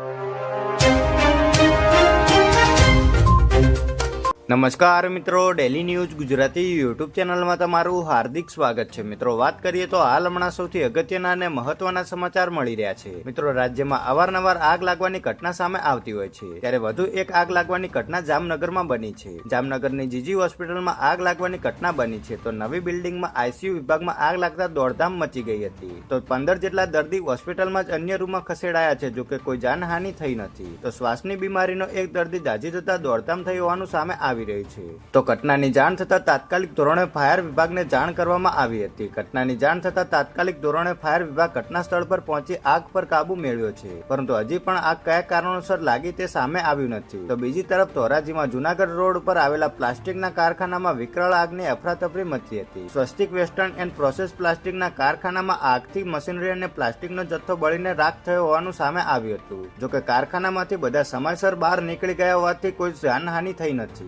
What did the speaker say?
you. નમસ્કાર મિત્રો daily news Gujarati YouTube ચેનલમાં તમારું હાર્દિક સ્વાગત છે. મિત્રો, વાત કરીએ તો હાલ હમણાં સૌથી અગત્યના અને મહત્વના સમાચાર મળી રહ્યા છે. મિત્રો, રાજ્યમાં અવારનવાર આગ લાગવાની ઘટના સામે આવતી હોય છે. ત્યારે વધુ એક આગ લાગવાની ઘટના જામનગરમાં બની છે. જામનગરની જીજી હોસ્પિટલમાં આગ લાગવાની ઘટના બની છે. તો નવી બિલ્ડિંગમાં આઈસીયુ વિભાગમાં આગ લાગતા દોડધામ મચી ગઈ હતી. તો પંદર જેટલા દર્દી હોસ્પિટલમાં જ અન્ય રૂમમાં ખસેડાયા છે, જોકે કોઈ જાનહાનિ થઈ નથી. તો શ્વાસની બીમારીનો એક દર્દી દાઝી જતા દોડધામ થઈ હોવાનું સામે આવી રહી છે. તો ઘટનાની જાણ થતા તાત્કાલિક ધોરણે ફાયર વિભાગને જાણ કરવામાં આવી હતી. ઘટનાની જાણ થતા તાત્કાલિક ધોરણે ફાયર વિભાગ ઘટના સ્થળ પર પહોંચી આગ પર કાબુ મેળવ્યો છે. પરંતુ હજી પણ આગ કયા કારણોસર લાગી તે સામે આવ્યું નથી. તો બીજી તરફ ધોરાજીમાં જુનાગઢ રોડ ઉપર આવેલા પ્લાસ્ટિકના કારખાનામાં વિકરાળ આગની અફરાતફરી મચી હતી. સ્વસ્તિક વેસ્ટર્ન એન્ડ પ્રોસેસ પ્લાસ્ટિકના કારખાનામાં આગથી મશીનરી અને પ્લાસ્ટિકનો જથ્થો બળીને રાખ થયો હોવાનું સામે આવ્યું હતું. જોકે કારખાનામાંથી બધા સમયસર બહાર નીકળી ગયા હોવાથી કોઈ જાનહાનિ થઈ નથી.